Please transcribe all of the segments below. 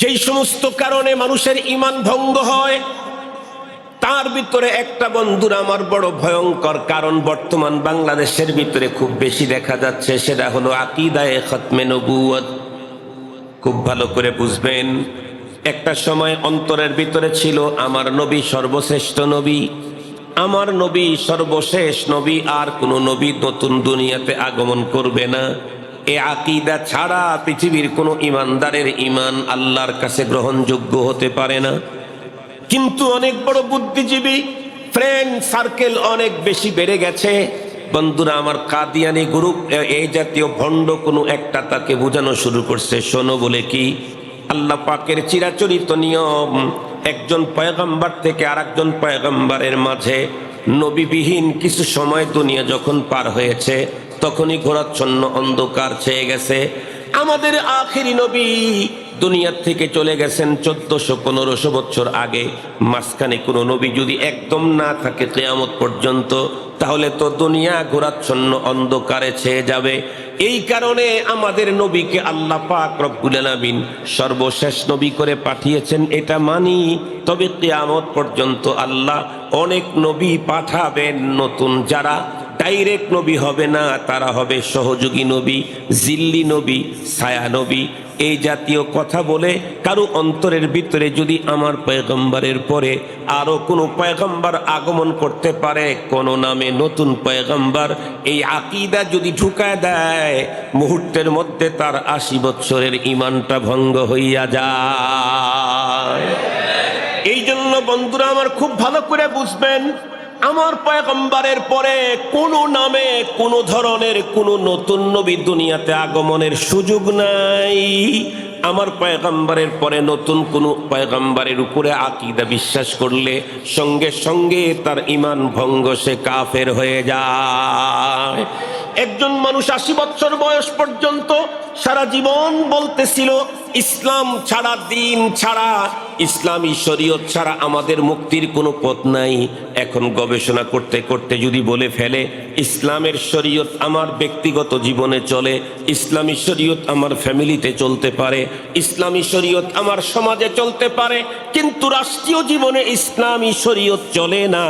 যেই সমস্ত কারণে মানুষের ইমান ভঙ্গ হয়, তার ভিতরে একটা বন্ধুরা আমার বড় ভয়ঙ্কর কারণ বর্তমান বাংলাদেশের ভিতরে খুব বেশি দেখা যাচ্ছে, সেটা হলো আকিদায়ে খতমে নবুয়ত খুব ভালো করে বুঝবেন, একটা সময় অন্তরের ভিতরে ছিল আমার নবী সর্বশ্রেষ্ঠ নবী, আমার নবী সর্বশেষ নবী, আর কোনো নবী নতুন দুনিয়াতে আগমন করবে না। এ আকিদা ছাড়া পৃথিবীর কোনো ইমানদারের ইমান আল্লাহর কাছে গ্রহণযোগ্য হতে পারে না। কিন্তু অনেক বড় বুদ্ধিজীবী ফ্রেন্ড সার্কেল অনেক বেশি বেড়ে গেছে। বন্ধুরা, আমার কাদিয়ানি গ্রুপ এই জাতীয় ভণ্ড কোনো একটা তাকে বোঝানো শুরু করছে। শোনো বলে কি? আল্লাহ পাকের চিরাচরিত নিয়ম, একজন পয়গম্বর থেকে আরেকজন পয়গম্বরের মাঝে নবীবিহীন কিছু সময় দুনিয়া যখন পার হয়েছে তখনই ঘোরাচ্ছন্ন অন্ধকার ছেয়ে গেছে। আমাদের আখেরি নবী দুনিয়ার থেকে চলে গেছেন চোদ্দশো পনেরোশো বছর আগে। মাঝখানে কোনো নবী যদি একদম না থাকে কেয়ামত পর্যন্ত, তাহলে তো দুনিয়া ঘোরাচ্ছন্ন অন্ধকারে ছেয়ে যাবে। এই কারণে আমাদের নবীকে আল্লাহ পাক রব্বুল আলামিন সর্বশেষ নবী করে পাঠিয়েছেন, এটা মানি। তবে কেয়ামত পর্যন্ত আল্লাহ অনেক নবী পাঠাবেন নতুন যারা ডাইরেক্ট নবী হবে না, তারা হবে সহযোগী নবী, জিল্লি নবী, ছায়া নবী। এই জাতীয় কথা বলে কারও অন্তরের ভিতরে যদি আমার পয়গম্বরের পরে আরও কোনো পয়গম্বর আগমন করতে পারে, কোন নামে নতুন পয়গম্বর, এই আকিদা যদি ঢুকায় দেয়, মুহূর্তের মধ্যে তার আশি বৎসরের ইমানটা ভঙ্গ হইয়া যায়। এই জন্য বন্ধুরা আমার খুব ভালো করে বুঝবেন আমার পয়গম্বরের পরে কোনো নামে, কোনো ধরনের, কোনো নতুন নবী দুনিয়াতে আগমনের সুযোগ নাই। আমার পয়গম্বরের পরে নতুন কোনো পয়গম্বরের উপরে আকিদা বিশ্বাস করলে সঙ্গে সঙ্গে তার ইমান ভঙ্গ সে কাফের হয়ে যায়। একজন মানুষ আশি বছর বয়স পর্যন্ত সারা জীবন বলতেছিল, ইসলাম ছাড়া, দিন ছাড়া ইসলামী শরীয়ত ছাড়া আমাদের মুক্তির কোনো পথ নাই। এখন গবেষণা করতে করতে যদি বলে ফেলে, ইসলামের শরীয়ত আমার ব্যক্তিগত জীবনে চলে, ইসলামী শরীয়ত আমার ফ্যামিলিতে চলতে পারে, ইসলামী শরীয়ত আমার সমাজে চলতে পারে, কিন্তু রাষ্ট্রীয় জীবনে ইসলামী শরীয়ত চলে না,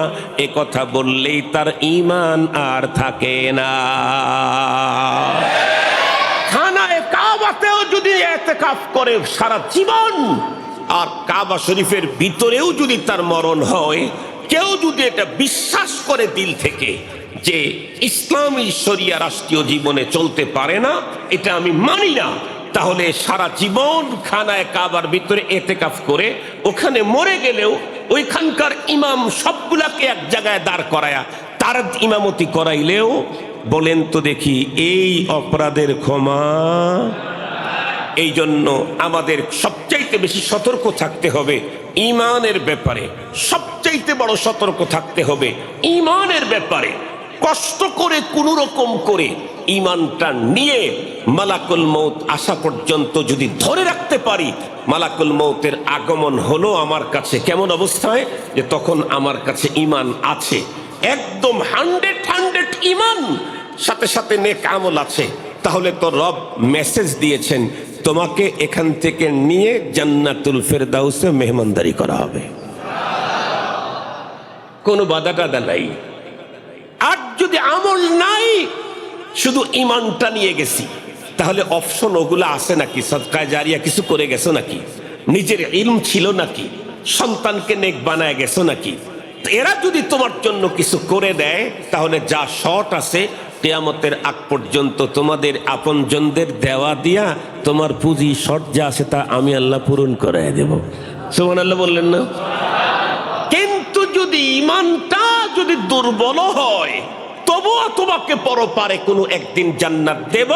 এ কথা বললেই তার ইমান আর থাকে না। খানায় কাবাতেও যদি এতেকাফ করে সারা জীবন আর কাবা শরীফের ভিতরেও যদি তার মরণ হয়, কেউ যদি এটা বিশ্বাস করে দিল থেকে যে ইসলামী শরিয়া রাষ্ট্রীয় জীবনে চলতে পারে না, এটা আমি মানি না, তাহলে সারা জীবন খানায় কাবার ভিতরে এতেকাফ করে ওখানে মরে গেলেও ওইখানকার ইমাম সবগুলাকে এক জায়গায় দাঁড় করায়া তার ইমামতি করাইলেও বলেন তো দেখি, এই অপরাধের ক্ষমা এই জন্য আমাদের সবচাইতে বেশি সতর্ক থাকতে হবে ইমানের ব্যাপারে। সবচাইতে বড় সতর্ক থাকতে হবে ইমানের ব্যাপারে। কষ্ট করে কোনো রকম করে ইমানটা নিয়ে মালাকুল মৌত আসা পর্যন্ত যদি ধরে রাখতে পারি, মালাকুল মৌতের আগমন হলো আমার কাছে কেমন অবস্থায়? যে তখন আমার কাছে ইমান আছে। একদম হান্ড্রেড হান্ড্রেড ইমান, সাথে সাথে নেক আমল আছে। তাহলে তো রব মেসেজ দিয়েছেন তোমাকে এখান থেকে নিয়ে জান্নাতুল ফেরদাউসে মেহমানদারি করা হবে। কোনো বাধা টাদা নাই। আর যদি আমল নাই, শুধু ইমানটা নিয়ে গেছি, তাহলে অপশন ওগুলো আছে নাকি? সৎকায় জারিয়া কিছু করে গেছো নাকি? নিজের ইলম ছিল নাকি? সন্তানকে নেক বানায় গেছো নাকি? এরা যদি তোমার জন্য কিছু করে দেয়, তাহলে যা শর্ট আছে কেয়ামতের আগ পর্যন্ত তোমাদের আপনজনদের দেওয়া দিয়া তোমার পুঁজি শর্ট যা আছে তা আমি আল্লাহ পূরণ করাই দেব। সুমান আল্লাহ বললেন না? কিন্তু যদি ইমানটা যদি দুর্বল হয়, তবুও তোমাকে পরপারে কোনো একদিন জান্নাত দেব।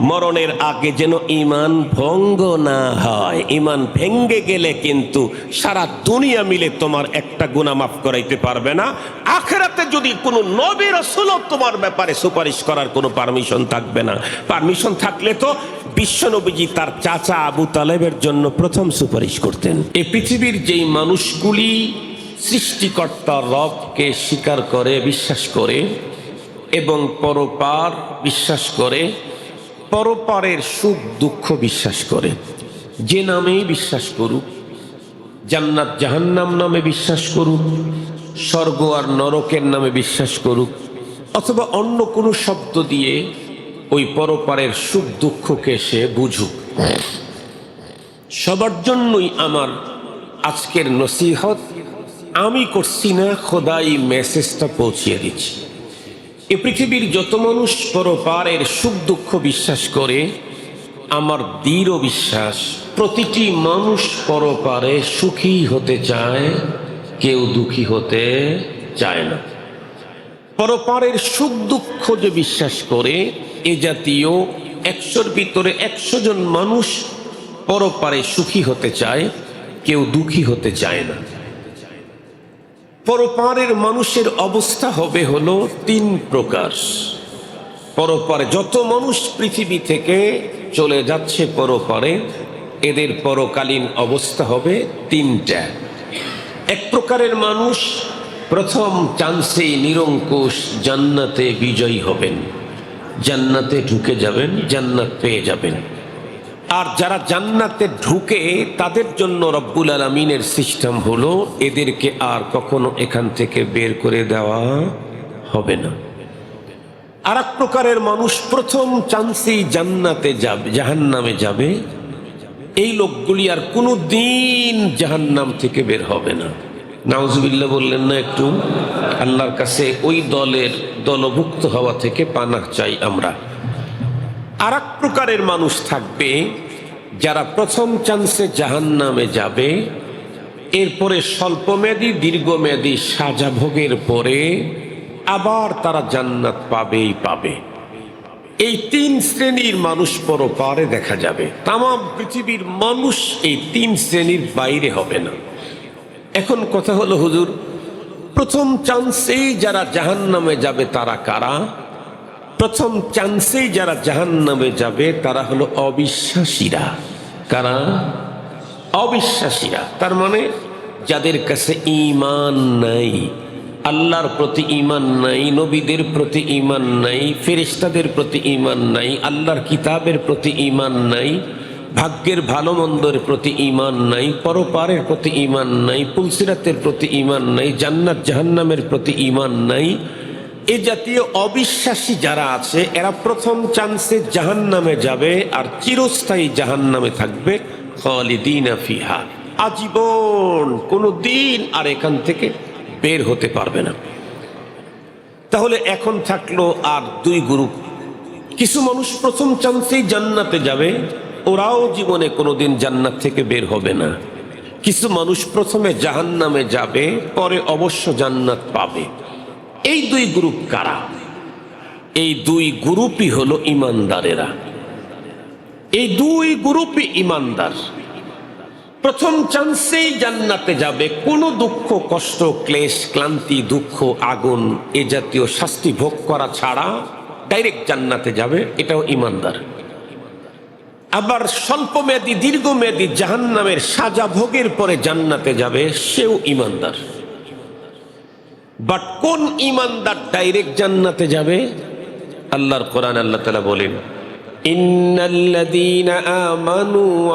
মরণের আগে যেন ইমান ভঙ্গ না হয়। ইমান ভেঙ্গে গেলে কিন্তু সারা দুনিয়া মিলে তোমার একটা গুণা মাফ করাইতে পারবে না। আখেরাতে যদি কোনো নবীর রসুলও তোমার ব্যাপারে সুপারিশ করার কোনো পারমিশন থাকবে না। পারমিশন থাকলে তো বিশ্বনবীজি তার চাচা আবু তালেবের জন্য প্রথম সুপারিশ করতেন। এ পৃথিবীর যেই মানুষগুলি সৃষ্টিকর্তা রবকে স্বীকার করে, বিশ্বাস করে এবং পরপার বিশ্বাস করে পরপারের সুখ, দুঃখ বিশ্বাস করে। যে নামেই বিশ্বাস করুক, জান্নাত জাহান্নাম নামে বিশ্বাস করুক, স্বর্গ আর নরকের নামে বিশ্বাস করুক, অথবা অন্য কোনো শব্দ দিয়ে ওই পরপারের সুখ, দুঃখকে সে বুঝুক। সবার জন্যই আমার আজকের নসিহত, আমি করছি না, খোদাই মেসেজটা পৌঁছিয়ে দিচ্ছি। এ পৃথিবীর যত মানুষ পরপারের সুখ দুঃখ বিশ্বাস করে, আমার দৃঢ় বিশ্বাস, প্রতিটি মানুষ পরপারে সুখী হতে চায়, কেউ দুঃখী হতে চায় না। পরপারের সুখ দুঃখ যে বিশ্বাস করে, এ জাতীয় একশোর ভিতরে একশো জন মানুষ পরপারে সুখী হতে চায়, কেউ দুঃখী হতে চায় না। পরপারের মানুষের অবস্থা হবে হলো তিন প্রকার। পরপারে যত মানুষ পৃথিবী থেকে চলে যাচ্ছে পরপারে, এদের পরকালীন অবস্থা হবে তিনটা। এক প্রকারের মানুষ প্রথম চান্সে নিরঙ্কুশ জান্নাতে বিজয়ী হবেন। জান্নাতে ঢুকে যাবেন, জান্নাত পেয়ে যাবেন। আর যারা জান্নাতে ঢুকে তাদের জন্য রব্বুল আলমিনের সিস্টেম হলো এদেরকে আর কখনো এখান থেকে বের করে দেওয়া হবে না। আর এক প্রকারের মানুষ প্রথম চান্সেই জান্নাতে যাবে, জাহান্নামে যাবে। এই লোকগুলি আর কোনো দিন জাহান্নাম থেকে বের হবে না। নাউজুবিল্লাহ বললেন না একটু, আল্লাহর কাছে ওই দলের দলভুক্ত হওয়া থেকে পানাহ চাই আমরা। আর প্রকারের মানুষ থাকবে যারা প্রথম চান্সে জাহান্নামে যাবে, এরপরে স্বল্পমেয়াদী, দীর্ঘমেয়াদী সাজা ভোগের পরে আবার তারা জান্নাত পাবেই পাবে। এই তিন শ্রেণির মানুষ পরপারে দেখা যাবে। তাম পৃথিবীর মানুষ এই তিন শ্রেণির বাইরে হবে না। এখন কথা হলো, হুজুর, প্রথম চান্সেই যারা জাহান্নামে যাবে তারা কারা? প্রথম চান্সেই যারা জাহান্নামে যাবে, তারা হলো অবিশ্বাসীরা। কারা? অবিশ্বাসীরা। তার মানে যাদের কাছে ঈমান নাই, আল্লাহর প্রতি ঈমান নাই, নবীদের প্রতি ঈমান নাই, ফেরেশতাদের প্রতি ঈমান নাই, আল্লাহর কিতাবের প্রতি ঈমান নাই, ভাগ্যের ভালো মন্দের প্রতি ঈমান নাই, পরপারের প্রতি ঈমান নাই, পুলসিরাতের প্রতি ঈমান নাই, জান্নাত জাহান্নামের প্রতি ঈমান নাই এ জাতীয় অবিশ্বাসী যারা আছে, এরা প্রথম চান্সে জাহান্নামে যাবে আর চিরস্থায়ী জাহান্নামে থাকবে খালিদিনা ফিহা। আজীবন কোনো দিন আর এখান থেকে বের হতে পারবে না। তাহলে এখন থাকল আর দুই গ্রুপ। কিছু মানুষ প্রথম চান্সেই জান্নাতে যাবে, ওরাও জীবনে কোনোদিন জান্নাত থেকে বের হবে না। কিছু মানুষ প্রথমে জাহান্নামে যাবে, পরে অবশ্য জান্নাত পাবে। এই দুই গ্রুপ কারা? এই দুই গ্রুপই হলো ইমানদারেরা। এই দুই গ্রুপই ইমানদার। প্রথম চান্সেই জান্নাতে যাবে কোনো দুঃখ, কষ্ট, ক্লেশ, ক্লান্তি, দুঃখ, আগুন, এ জাতীয় শাস্তি ভোগ করা ছাড়া ডাইরেক্ট জান্নাতে যাবে, এটাও ইমানদার। আবার স্বল্প স্বল্পমেয়াদী, দীর্ঘমেয়াদী জাহান্নামের সাজা ভোগের পরে জান্নাতে যাবে, সেও ইমানদার। বাট কোন ইমানদার ডাইরেক্ট জান্নাতে যাবে? আল্লাহর কোরআন আল্লাহ তালা বলেন আমানু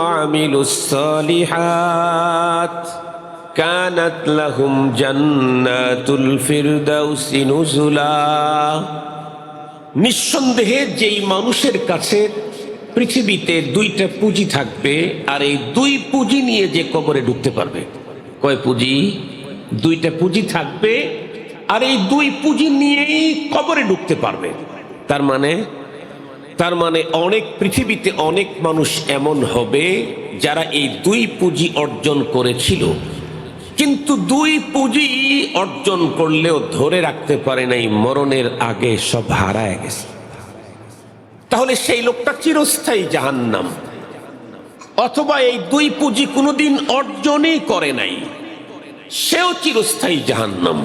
নিঃসন্দেহে যেই মানুষের কাছে পৃথিবীতে দুইটা পুঁজি থাকবে, আর এই দুই পুঁজি নিয়ে যে কবরে ঢুকতে পারবে। কয় পুঁজি? দুইটা পুঁজি থাকবে আর এই দুই পুঁজি নিয়েই কবরে ঢুকতে পারবে। তার মানে তার মানে অনেক পৃথিবীতে অনেক মানুষ এমন হবে যারা এই দুই পুঁজি অর্জন করেছিল। কিন্তু দুই পুঁজি অর্জন করলেও ধরে রাখতে পারে নাই, মরণের আগে সব হারায় গেছে। তাহলে সেই লোকটা চিরস্থায়ী জাহান্নাম। অথবা এই দুই পুঁজি কোনোদিন অর্জনই করে নাই, সেও চিরস্থায়ী জাহান্নাম।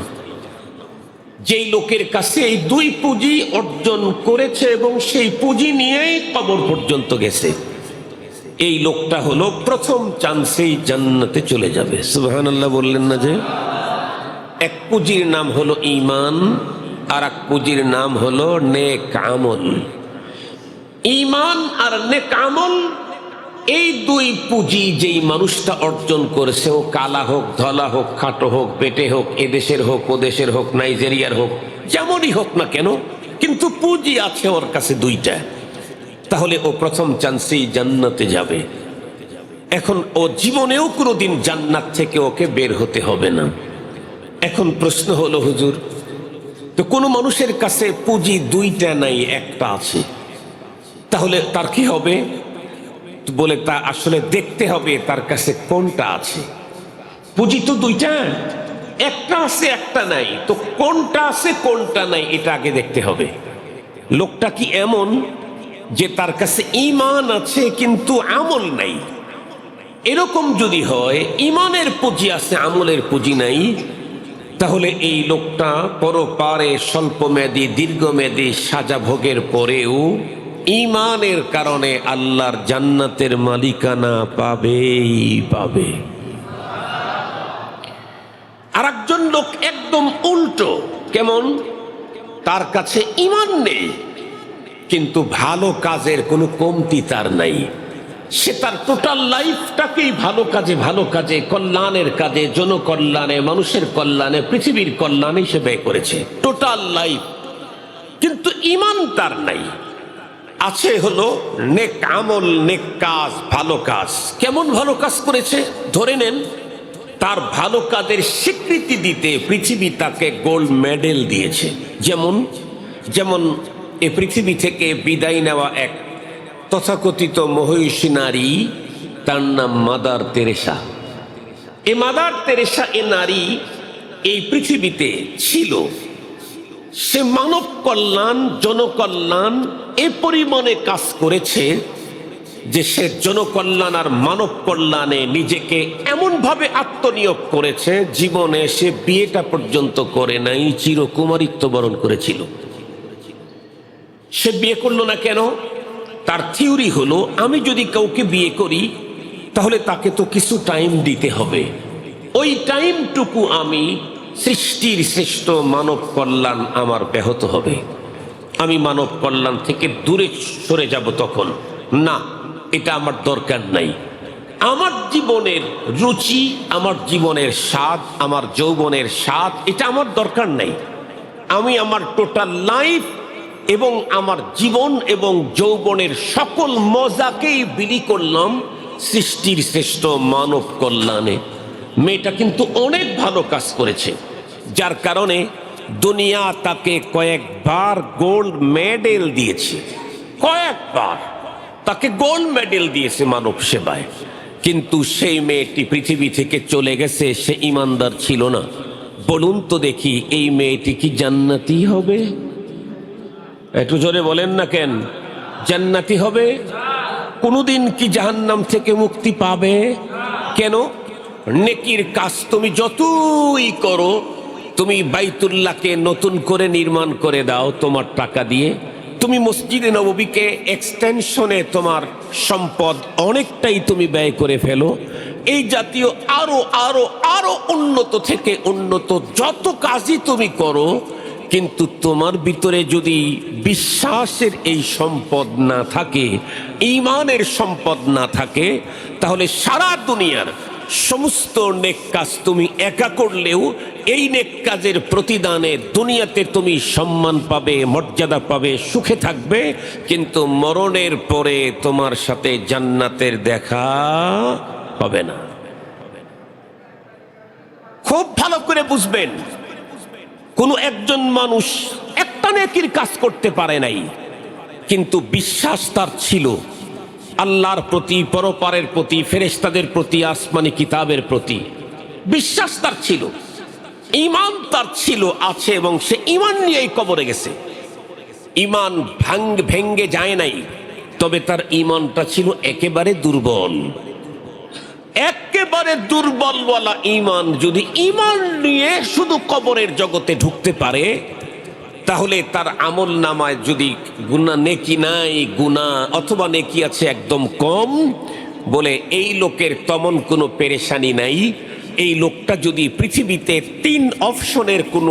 যেই লোকের কাছে এই দুই পুঁজি অর্জন করেছে এবং সেই পুঁজি নিয়েই কবর পর্যন্ত গেছে। এই লোকটা হলো প্রথম চান্সেই জান্নাতে চলে যাবে। সুবাহান আল্লাহ বললেন না যে? এক পুঁজির নাম হলো ইমান আর এক পুঁজির নাম হলো নেক আমল। ইমান আর নেক আমল এই দুই পুঁজি যেই মানুষটা অর্জন করেছে ও কালা হোক, ধলা হোক, খাটো হোক, বেটে হোক, এদেশের হোক ও দেশের হোক, নাইজেরিয়ার হোক, যেমনই হোক না কেন, কিন্তু পুঁজি আছে ওর কাছে দুইটা। তাহলে ও প্রথম চান্সেই জান্নাতে যাবে। এখন ও জীবনেও কোনোদিন জান্নাত থেকে ওকে বের হতে হবে না। এখন প্রশ্ন হলো, হুজুর, তো কোনো মানুষের কাছে পুঁজি দুইটা নাই, একটা আছে। তাহলে তার কি হবে? বলে তা আসলে দেখতে হবে তার কাছে কোনটা আছে। পুঁজি তো দুইটা, একটা আছে, একটা নাই। তো কোনটা আছে, কোনটা নাই, এটা আগে দেখতে হবে। লোকটা কি এমন যে তার কাছে ইমান আছে কিন্তু আমল নাই? এরকম যদি হয় ইমানের পুঁজি আছে, আমলের পুঁজি নাই, তাহলে এই লোকটা পরপারে স্বল্প স্বল্পমেয়াদী, দীর্ঘমেয়াদী সাজা ভোগের পরেও ইমানের কারণে আল্লাহর জান্নাতের মালিকানা পাবেই পাবে। আর একজন লোক একদম উল্টো, কেমন? তার কাছে ইমান নেই, কিন্তু ভালো কাজের কোনো কমতি তার নাই। সে তার টোটাল লাইফটাকেই ভালো কাজে ভালো কাজে, কল্যাণের কাজে, জনকল্যাণে, মানুষের কল্যাণে, পৃথিবীর কল্যাণে সে ব্যয় করেছে। টোটাল লাইফ কিন্তু ইমান তার নাই। আছে হলো নেক আমল, নেক কাজ, ভালো কাজ। কেমন ভালো কাজ করেছে? ধরে নেন, তার ভালো কাজের স্বীকৃতি দিতে পৃথিবী তাকে গোল্ড মেডেল দিয়েছে। যেমন যেমন এ পৃথিবী থেকে বিদায় নেওয়া এক তথাকথিত মহিষী নারী, তার নাম মাদার তেরেসা। এ মাদার তেরেসা, এ নারী এই পৃথিবীতে ছিল। সে মানব কল্যাণ, জনকল্যাণ এ পরিমাণে কাজ করেছে যে সে জনকল্যাণ আর মানব কল্যাণে নিজেকে এমনভাবে আত্মনিয়োগ করেছে, জীবনে সে বিয়েটা পর্যন্ত করে নাই, চিরকুমারিত্ব বরণ করেছিল। সে বিয়ে করল না কেন? তার থিওরি হলো, আমি যদি কাউকে বিয়ে করি, তাহলে তাকে তো কিছু টাইম দিতে হবে। ওই টাইমটুকু আমি সৃষ্টির শ্রেষ্ঠ মানব কল্যাণ আমার ব্যাহত হবে। আমি মানব কল্যাণ থেকে দূরে সরে যাব তখন। না, এটা আমার দরকার নাই। আমার জীবনের রুচি, আমার জীবনের স্বাদ, আমার যৌবনের স্বাদ, এটা আমার দরকার নাই। আমি আমার টোটাল লাইফ এবং আমার জীবন এবং যৌবনের সকল মজাকেই বিলি করলাম সৃষ্টির শ্রেষ্ঠ মানব কল্যাণে। মেয়েটা কিন্তু অনেক ভালো কাজ করেছে। যার কারণে দুনিয়া তাকে কয়েকবার গোল্ড মেডেল দিয়েছে। কয়েকবার। তাকে গোল্ড মেডেল দিয়েছে মানব সেবায়। কিন্তু সেই মেয়েটি পৃথিবী থেকে চলে গেছে, সে ইমানদার ছিল না। বলুন তো দেখি, এই মেয়েটি কি জান্নাতি হবে? একটু জোরে বলেন না কেন, জান্নাতি হবে? কোনোদিন কি জাহান্নাম থেকে মুক্তি পাবে? কেন? নেকির কাজ তুমি যতই করো, তুমি বাইতুল্লাহকে নতুন করে নির্মাণ করে দাও তোমার টাকা দিয়ে। তুমি মসজিদে নববীকে এক্সটেনশনে তোমার সম্পদ অনেকটাই তুমি ব্যয় করে ফেলো। এই জাতীয় আরও আরও আরও উন্নত থেকে উন্নত যত কাজই তুমি করো, কিন্তু তোমার ভিতরে যদি বিশ্বাসের এই সম্পদ না থাকে, ইমানের সম্পদ না থাকে, তাহলে সারা দুনিয়ার সমস্ত নেক কাজ তুমি একা করলেও এই নেক কাজের প্রতিদানে দুনিয়াতে তুমি সম্মান পাবে, মর্যাদা পাবে, সুখে থাকবে। কিন্তু মরণের পরে তোমার সাথে জান্নাতের দেখা হবে না। খুব ভালো করে বুঝবেন, কোনো একজন মানুষ একটা নেকির কাজ করতে পারে নাই, কিন্তু বিশ্বাস তার ছিল। আল্লাহর প্রতি, পরপারের প্রতি ফেরেস্তাদের প্রতি, আসমানি কিতাবের প্রতি। বিশ্বাস তার ছিল। ইমান তার ছিল, আছে এবং সে ইমান নিয়েই কবরে গেছে। ইমান ভাঙ্গ ভেঙ্গে যায় নাই, তবে তার ইমানটা ছিল একেবারে দুর্বল। একেবারে দুর্বলওয়ালা ইমান যদি ইমান নিয়ে শুধু কবরের জগতে ঢুকতে পারে তাহলে তার আমল নামায় যদি গুণা নেকি নাই গুণা অথবা নেকি আছে একদম কম, বলে এই লোকের তেমন কোনো পেরেশানি নাই। এই লোকটা যদি পৃথিবীতে তিন অপশনের কোনো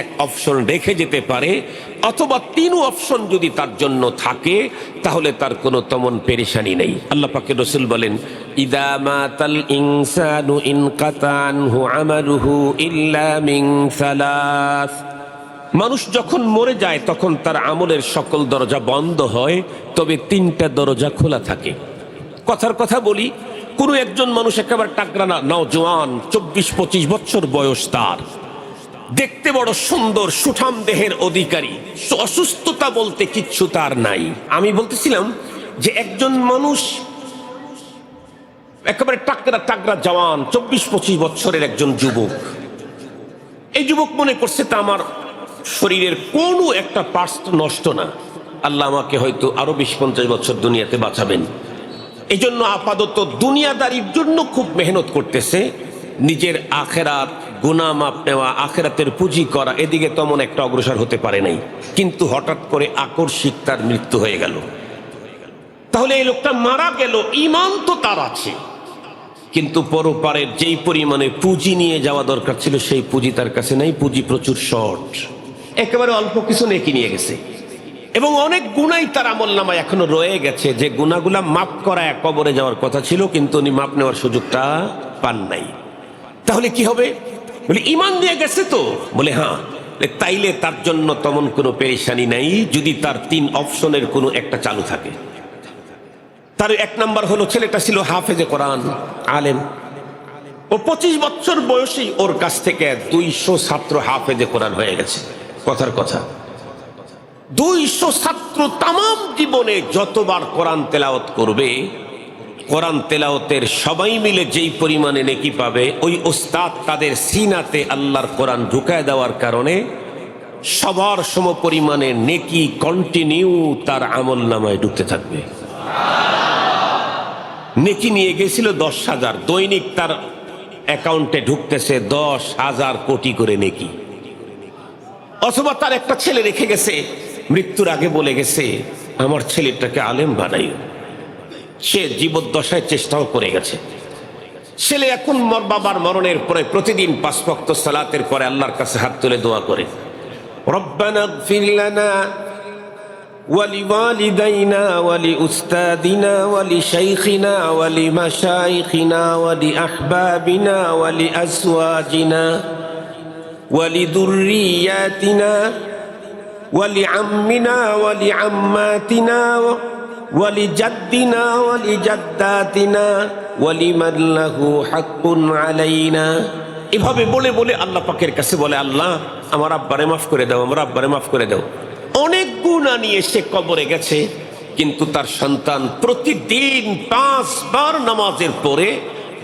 এক অপশন রেখে যেতে পারে, অথবা তিন অপশন যদি তার জন্য থাকে, তাহলে তার কোনো তেমন পেরেশানি নেই। আল্লাহ পাকে রসুল বলেন, ইদা মাতাল ইনসানু ইনকাতানহু মানুষ যখন মরে যায়, তখন তার আমলের সকল দরজা বন্ধ হয়, তবে তিনটা দরজা খোলা থাকে। কথার কথা বলি, কোনো একজন মানুষ একেবারে টাকরা না, নওজোয়ান, চব্বিশ পঁচিশ বছর বয়স তার। দেখতে বড় সুন্দর, সুঠাম দেহের অধিকারী। অসুস্থতা বলতে কিচ্ছু তার নাই। আমি বলতেছিলাম যে একজন মানুষ একেবারে টাকরা টাকরা জওয়ান, চব্বিশ পঁচিশ বছরের একজন যুবক। এই যুবক মনে করছে তা আমার শরীরের কোনো একটা পার্টস নষ্ট না। আল্লাহ আমাকে হয়তো আরও বিশ পঞ্চাশ বছর দুনিয়াতে বাঁচাবেন। এই জন্য আপাতত দুনিয়াদারির জন্য খুব মেহনত করতেছে। নিজের আখেরাত গুনামাপ নেওয়া, আখেরাতের পুঁজি করা, এদিকে তেমন একটা অগ্রসর হতে পারে নাই। কিন্তু হঠাৎ করে আকর্ষিক তার মৃত্যু হয়ে গেল। তাহলে এই লোকটা মারা গেল ইমান তো তার আছে। কিন্তু পরপারের যেই পরিমাণে পুঁজি নিয়ে যাওয়া দরকার ছিল, সেই পুঁজি তার কাছে নাই, পুঁজি প্রচুর শর্ট একেবারে অল্প কিছু নেকি নিয়ে গেছে। এবং অনেক গুণাই তার আমল এখনও রয়ে গেছে। যে গুণাগুলা মাপ করা এক কবরে যাওয়ার কথা ছিল, কিন্তু উনি মাপ নেওয়ার সুযোগটা পান নাই। তাহলে কি হবে? বলে, ইমান দিয়ে গেছে তো? বলে হ্যাঁ। তাইলে তার জন্য তেমন কোনো পেরেশানি নাই, যদি তার তিন অপশনের কোনো একটা চালু থাকে। তার এক নাম্বার হলো, ছেলেটা ছিল হাফেজে কোরআন, আলেম। ও পঁচিশ বছর বয়সেই ওর কাছ থেকে দুইশো ছাত্র হাফেজে কোরআন হয়ে গেছে। কথার কথা। দুইশো ছাত্র তাম জীবনে যতবার কোরআন তেলাওত করবে, কোরআন তেলাওতের সবাই মিলে যেই পরিমাণে নেকি পাবে, ওই ওস্তাদ তাদের সিনাতে আল্লাহর কোরআন ঢুকায় দেওয়ার কারণে সবার সম পরিমাণে নেকি কন্টিনিউ তার আমল নামায় ঢুকতে থাকবে। নেকি নিয়ে গেছিল দশ হাজার, দৈনিক তার অ্যাকাউন্টে ঢুকতেছে দশ হাজার কোটি করে নেকি। অথবা তার একটা ছেলে রেখে গেছে মৃত্যুর আগে বলে গেছে আমার ছেলেটাকে আলেম বানাইও সে জীবদ্দশায় চেষ্টাও করে গেছে ছেলে এখন মর বাবার মরণের পরে প্রতিদিন পাঁচ ভক্ত সালাতের পরে আল্লাহর কাছে হাত তুলে দোয়া করে রব্বানা গফির লানা ولوالدينا ولأستاذنا ولشيخنا ولمشايخنا ولأحبابنا ولأزواجنا ولذرياتنا ولعمنا ولعماتنا ولجدنا ولجداتنا ولمن له حق علينا এভাবে বলে বলে আল্লাহ পাকের কাছে বলে আল্লাহ আমার আব্বারে মাফ করে দাও আমার আব্বারে মাফ করে দাও অনেক গুণা নিয়ে সে কবরে গেছে কিন্তু তার সন্তান প্রতিদিন পাঁচবার নামাজের পরে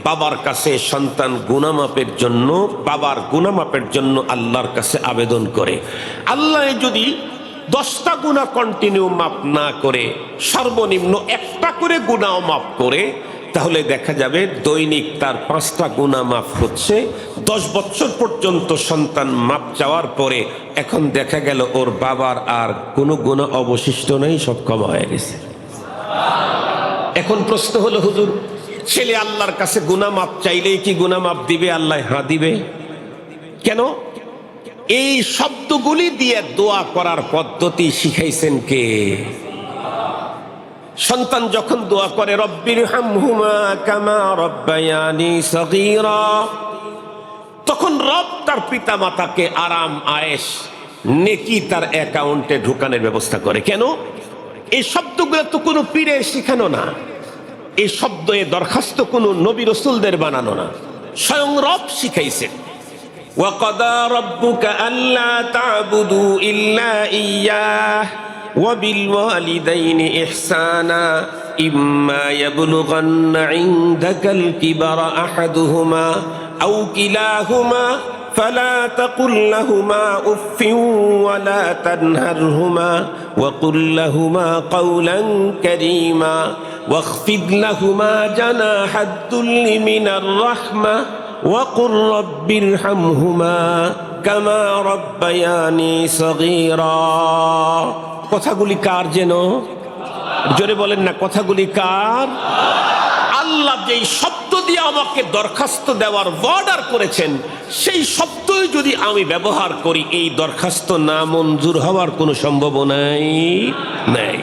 বাবার কাছে সন্তান গুনামাপের জন্য, বাবার গুনামাপের জন্য আল্লাহর কাছে আবেদন করে। আল্লাহ যদি দশটা গুণা কন্টিনিউ মাপ না করে, সর্বনিম্ন একটা করে গুণাও মাপ করে, তাহলে দেখা যাবে দৈনিক তার পাঁচটা গুণা মাফ হচ্ছে। দশ বছর পর্যন্ত সন্তান মাপ চাওয়ার পরে এখন দেখা গেল ওর বাবার আর কোনো গুণা অবশিষ্ট নেই, সব ক্ষমা হয়ে গেছে। এখন প্রশ্ন হলো, হুজুর ছেলে আল্লাহর কাছে গুনা মাপ চাইলেই কি গুনা মাপ দিবে? আল্লাহ হ্যাঁ দিবে। কেন? এই শব্দগুলি দিয়ে দোয়া করার পদ্ধতি শিখাইছেন কে? সন্তান যখন দোয়া করে, রব্বির হামহুমা কামা রব্বায়ানি তখন রব তার পিতা মাতাকে আরাম, আয়েশ, নেকি তার অ্যাকাউন্টে ঢুকানোর ব্যবস্থা করে। কেন? এই শব্দগুলো তো কোনো পীরের শিখানো না। এই শব্দ এ দরখাস্ত কোনো নবী রসুলদের বানানো না স্বয়ং রব শিখাইছেন وقضى ربك ألا تعبدوا إلا إياه وبالوالدين إحسانا إما يبلغن عندك الكبر أحدهما أو كلاهما فلا تقل لهما اف ولا تنهرهما وقل لهما قولا كريما واخفض لهما جناح الذل من الرحمه وقل رب ارحمهما كما ربياني صغيرا কথাগুলি কার যেন জোরে বলেন না কথাগুলি কার আল্লাহ যেই শব্দ দিয়ে আমাকে দরখাস্ত দেওয়ার অর্ডার করেছেন, সেই শব্দই যদি আমি ব্যবহার করি, এই দরখাস্ত না মঞ্জুর হওয়ার কোনো সম্ভাবনাই নাই।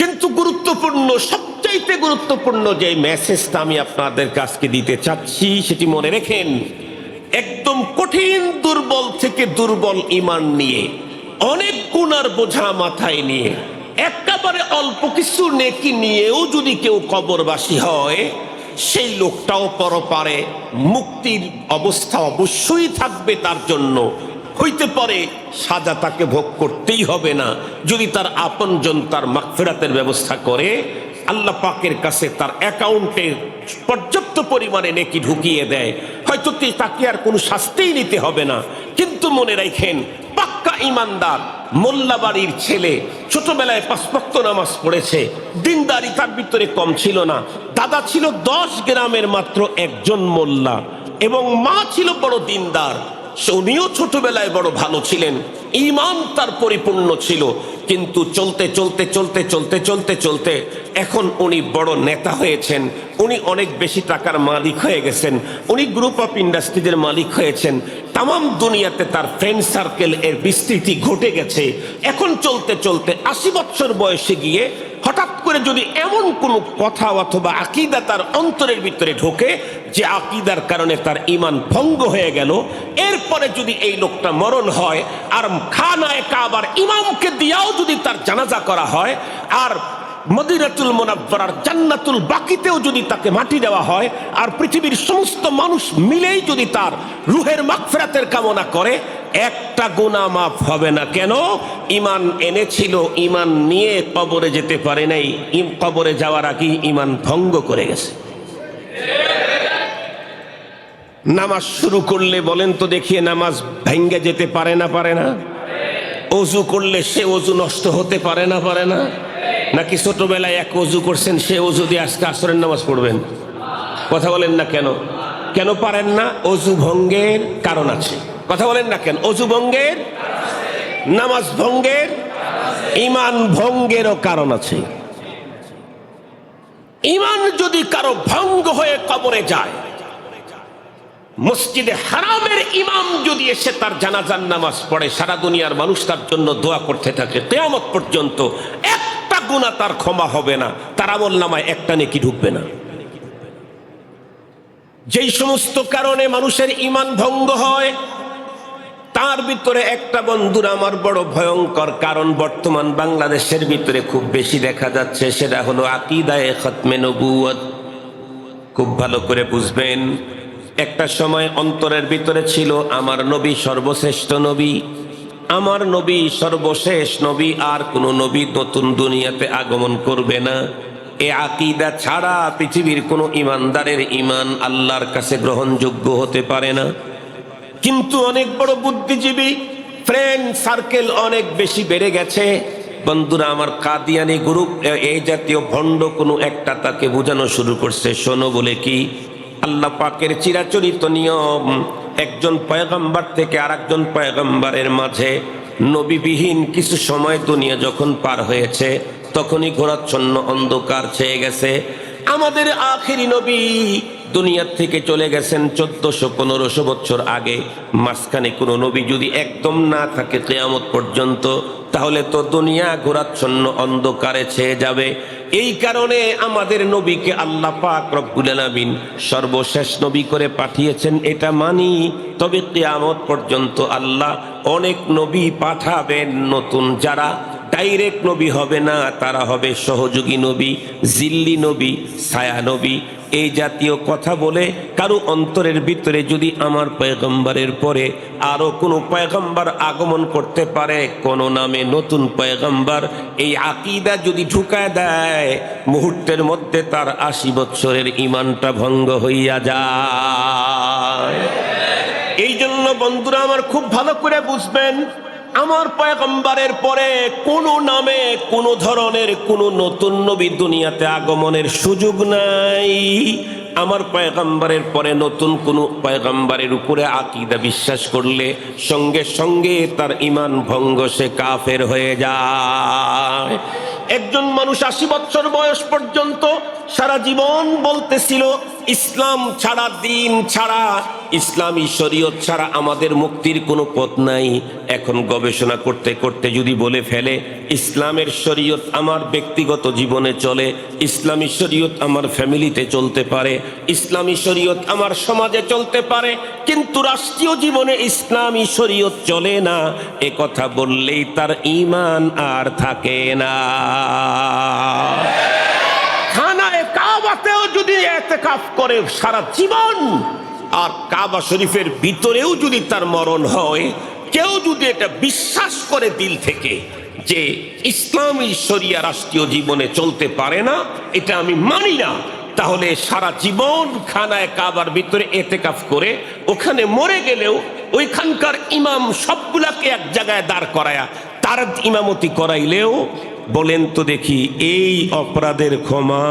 কিন্তু গুরুত্বপূর্ণ, সবচাইতে গুরুত্বপূর্ণ যে মেসেজটা আমি আপনাদের কাছকে দিতে চাচ্ছি, সেটি মনে রেখেন, একদম কঠিন, দুর্বল থেকে দুর্বল ইমান নিয়ে, অনেক গুণার বোঝা মাথায় নিয়ে, একেবারে অল্প কিছু নেকি নিয়েও যদি কেউ কবরবাসী হয় সেই লোকটাও পরপারে মুক্তির অবস্থা অবশ্যই থাকবে তার জন্য। হইতে পারে সাজা তাকে ভোগ করতেই হবে না। যদি তার আপনজন তার মাগফিরাতের ব্যবস্থা করে, আল্লাহ পাকের কাছে তার অ্যাকাউন্টে পর্যাপ্ত পরিমাণে নেকি ঢুকিয়ে দেয়। হয়তো তাকে আর কোনো শাস্তিই নিতে হবে না। কিন্তু মনে রাখেন, পাক্কা ইমানদার মোল্লা বাড়ির ছেলে ছোটবেলায় পাঁচপক্ত নামাজ পড়েছে। দিনদারি তার ভিতরে কম ছিল না। দাদা ছিল দশ গ্রামের মাত্র একজন মোল্লা এবং মা ছিল বড় দিনদার। উনিও ছোটবেলায় বড় ভালো ছিলেন। ইমান তার পরিপূর্ণ ছিল, কিন্তু চলতে চলতে চলতে চলতে চলতে চলতে এখন উনি বড় নেতা হয়েছেন, উনি অনেক বেশি টাকার মালিক হয়ে গেছেন, উনি গ্রুপ অফ ইন্ডাস্ট্রিজের মালিক হয়েছেন তাম দুনিয়াতে তার ফ্রেন্ড সার্কেল এর বিস্তৃতি ঘটে গেছে, এখন চলতে চলতে আশি বছর বয়সে গিয়ে হঠাৎ করে যদি এমন কোনো কথা অথবা আকিদা তার অন্তরের ভিতরে ঢোকে যে আকিদার কারণে তার ইমান ভঙ্গ হয়ে গেল, এরপরে যদি এই লোকটা মরণ হয়, আর খানায় কাবার ইমামকে দিয়াও যদি তার জানাজা করা হয়, আর মদিরাতুল মোনাব্বরার জান্নাতুল বাকিতেও যদি তাকে মাটি দেওয়া হয়, আর পৃথিবীর সমস্ত মানুষ মিলেই যদি তার রুহের মাগফিরাতের কামনা করে, একটা গুনাহ মাফ হবে না কেন? ইমান এনেছিল, ইমান নিয়ে কবরে যেতে পারে নাই। কবরে যাওয়ার আগেই ইমান ভঙ্গ করে গেছে। নামাজ শুরু করলে বলেন তো দেখিয়ে নামাজ ভেঙ্গে যেতে পারে না পারে না? অজু করলে সে অজু নষ্ট হতে পারে না পারে না? নাকি ছোটবেলায় এক অজু করছেন, সে অজু দিয়ে আজকে আসরের নামাজ পড়বেন? কথা বলেন না কেন? কেন পারেন না? অজু ভঙ্গের কারণ আছে। কথা বলেন না কেন? অজু ভঙ্গের নামাজ ভঙ্গের ইমান ভঙ্গেরও কারণ আছে। ইমান যদি কারও ভঙ্গ হয়ে কবরে যায় মসজিদে হারামের ইমাম যদি এসে তার জানাজার নামাজ পড়ে, সারা দুনিয়ার মানুষ তার জন্য দোয়া করতে থাকে, কেয়ামত পর্যন্ত একটা গুণা তার ক্ষমা হবে না, তার আমল নামায় একটা নেকি ঢুকবে না। যেই সমস্ত কারণে মানুষের ইমান ভঙ্গ হয়, তার ভিতরে একটা বন্ধুর আমার বড় ভয়ঙ্কর কারণ বর্তমান বাংলাদেশের ভিতরে খুব বেশি দেখা যাচ্ছে, সেটা হলো আকিদায়ে খতমে নবুয়ত খুব ভালো করে বুঝবেন একটা সময় অন্তরের ভিতরে ছিল আমার নবী সর্বশ্রেষ্ঠ নবী, আমার নবী সর্বশেষ নবী, আর কোন নবী নতুন দুনিয়াতে আগমন করবে না। এ আকিদা ছাড়া পৃথিবীর কোনো ইমানদারের ইমান আল্লাহর কাছে গ্রহণযোগ্য হতে পারে না। কিন্তু অনেক বড় বুদ্ধিজীবী ফ্রেন্ড সার্কেল অনেক বেশি বেড়ে গেছে। বন্ধুরা, আমার কাদিয়ানি গ্রুপ এই জাতীয় ভণ্ড কোনো একটা তাকে বোঝানো শুরু করছে, শোনো বলে কি? আল্লাহ পাকের চিরাচরিত নিয়ম, একজন পয়গম্বর থেকে আর একজন পয়গম্বরের মাঝে নবীবিহীন কিছু সময় দুনিয়া যখন পার হয়েছে, তখনই ঘোরাচ্ছন্ন অন্ধকার ছেয়ে গেছে। আমাদের আখিরি নবী দুনিয়ার থেকে চলে গেছেন চোদ্দশো পনেরোশো বছর আগে। মাঝখানে কোনো নবী যদি একদম না থাকে কেয়ামত পর্যন্ত, তাহলে তো দুনিয়া ঘোরাচ্ছন্ন অন্ধকারে ছেয়ে যাবে। এই কারণে আমাদের নবীকে আল্লাহ পাক রব্বুল আলামিন সর্বশেষ নবী করে পাঠিয়েছেন, এটা মানি। তবে কেয়ামত পর্যন্ত আল্লাহ অনেক নবী পাঠাবেন নতুন যারা ডাইরেক্ট নবী হবে না, তারা হবে সহযোগী নবী, জিল্লি নবী, ছায়া নবী। এই জাতীয় কথা বলে কারও অন্তরের ভিতরে যদি আমার পয়গম্বরের পরে আরও কোনো পয়গম্বর আগমন করতে পারে, কোন নামে নতুন পয়গম্বর, এই আকিদা যদি ঢুকায় দেয়, মুহূর্তের মধ্যে তার আশি বৎসরের ইমানটা ভঙ্গ হইয়া যায়। এই জন্য বন্ধুরা আমার খুব ভালো করে বুঝবেন আমার পয়গম্বারের পরে কোনো নামে, কোনো ধরনের, কোনো নতুন নবী দুনিয়াতে আগমনের সুযোগ নাই। আমার পয়গম্বরের পরে নতুন কোন পয়গম্বরের উপরে আকিদা বিশ্বাস করলে সঙ্গে সঙ্গে তার ইমান ভঙ্গ সে কাফের হয়ে যায়। একজন মানুষ আশি বছর বয়স পর্যন্ত সারা জীবন বলতেছিল, ইসলাম ছাড়া, দিন ছাড়া, ইসলামী শরীয়ত ছাড়া আমাদের মুক্তির কোনো পথ নাই। এখন গবেষণা করতে করতে যদি বলে ফেলে, ইসলামের শরীয়ত আমার ব্যক্তিগত জীবনে চলে, ইসলামী শরীয়ত আমার ফ্যামিলিতে চলতে পারে, ইসলামী শরীয়ত আমার সমাজে চলতে পারে, কিন্তু রাষ্ট্রীয় জীবনে ইসলামী শরীয়ত চলে না, এ কথা বললেই তার ঈমান আর থাকে না। খানায় কাবাতেও যদি এতেকাফ করে সারা জীবন, আর কাবা শরীফের ভিতরেও যদি তার মরণ হয়, কেউ যদি এটা বিশ্বাস করে দিল থেকে যে ইসলামী শরিয়া রাষ্ট্রীয় জীবনে চলতে পারে না, এটা আমি মানি না, তাহলে সারা জীবন খানায় কাবার ভিতরে এতেকাফ করে ওখানে মরে গেলেও ওইখানকার ইমাম সবগুলাকে এক জায়গায় দাঁড় করায়া তার ইমামতি করাইলেও বলেন তো দেখি, এই অপরাধের ক্ষমা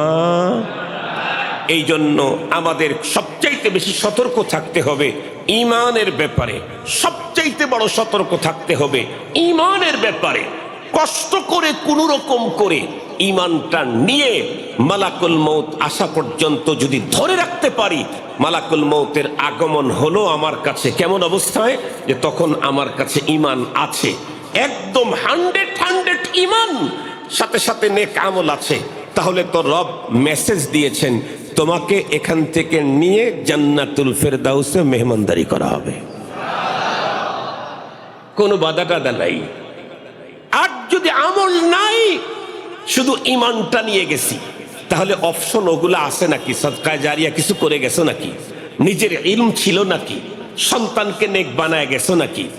এই জন্য আমাদের সবচাইতে বেশি সতর্ক থাকতে হবে ইমানের ব্যাপারে। সবচাইতে বড় সতর্ক থাকতে হবে ইমানের ব্যাপারে। কষ্ট করে কোনো রকম করে ইমানটা নিয়ে মালাকুল মৌত আসা পর্যন্ত যদি ধরে রাখতে পারি, মালাকুল মৌতের আগমন হলো আমার কাছে কেমন অবস্থায়? যে তখন আমার কাছে ইমান আছে। একদম হান্ড্রেড হান্ড্রেড ইমান। সাথে সাথে নেক আমল আছে। তাহলে তো রব মেসেজ দিয়েছেন, তোমাকে এখান থেকে নিয়ে জান্নাতুল ফেরদাউসে মেহমানদারি করা হবে। কোনো বাধা টাদা নাই। আর যদি আমল নাই, শুধু ইমানটা নিয়ে গেছি। তাহলে অপশন ওগুলো আছে নাকি? সৎকায় জারিয়া কিছু করে গেছো নাকি? নিজের ইলম ছিল নাকি? সন্তানকে নেক বানায় গেছো নাকি?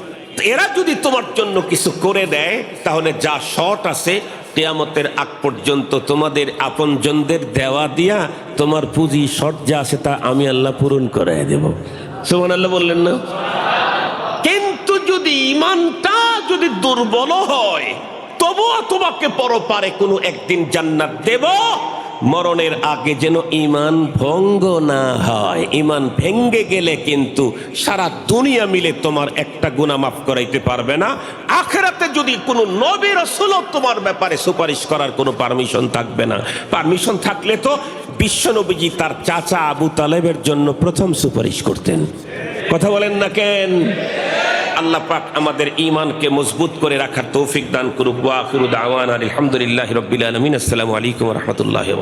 এরা যদি তোমার জন্য কিছু করে দেয়, তাহলে যা শট আছে, কেয়ামতের আগ পর্যন্ত তোমাদের আপনজনদের দেওয়া দিয়া তোমার পুঁজি শট যা আছে তা আমি আল্লাহ পূরণ করাই দেব। সুমান আল্লাহ বললেন না? কিন্তু যদি ইমানটা যদি দুর্বল হয়, তবুও তোমাকে পরপারে কোনো একদিন জান্নাত দেব। মরণের আগে যেন ইমান ভঙ্গ না হয়। ইমান ভেঙ্গে গেলে কিন্তু সারা দুনিয়া মিলে তোমার একটা গুণা মাফ করাইতে পারবে না। আখেরাতে যদি কোনো নবী রসুল তোমার ব্যাপারে সুপারিশ করার কোনো পারমিশন থাকবে না। পারমিশন থাকলে তো বিশ্বনবীজি তার চাচা আবু তালেবের জন্য প্রথম সুপারিশ করতেন। কথা বলেন না কেন? আল্লাহ পাক আমাদের ঈমানকে মজবুত করে রাখার তৌফিক দান করুক। আলহামদুলিল্লাহি রাব্বিল আলামিন। আসসালামু আলাইকুম রাহমাতুল্লাহি